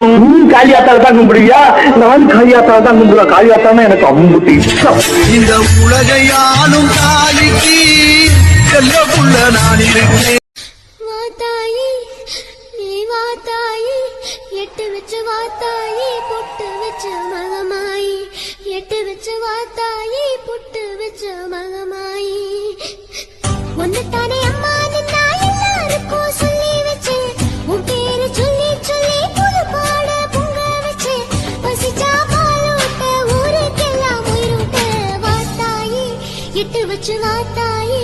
நீ காளியாத்தால தான் கும்பிடுவியா? நான் காளியாத்தால தான் கும்பிடுவேன் காளியாத்தானா எனக்கு அம்புட்டி இஷ்டம். இந்த உலகை ஆளும் காலிக்கு செல்ல புள்ள நான் இருக்கேன் வாத்தாயி நீ வாத்தாயி எட்டு வச்சு வாத்தாயி பொட்டு வச்ச மகமாயி எட்டு வச்சு வாத்தாயி ताई।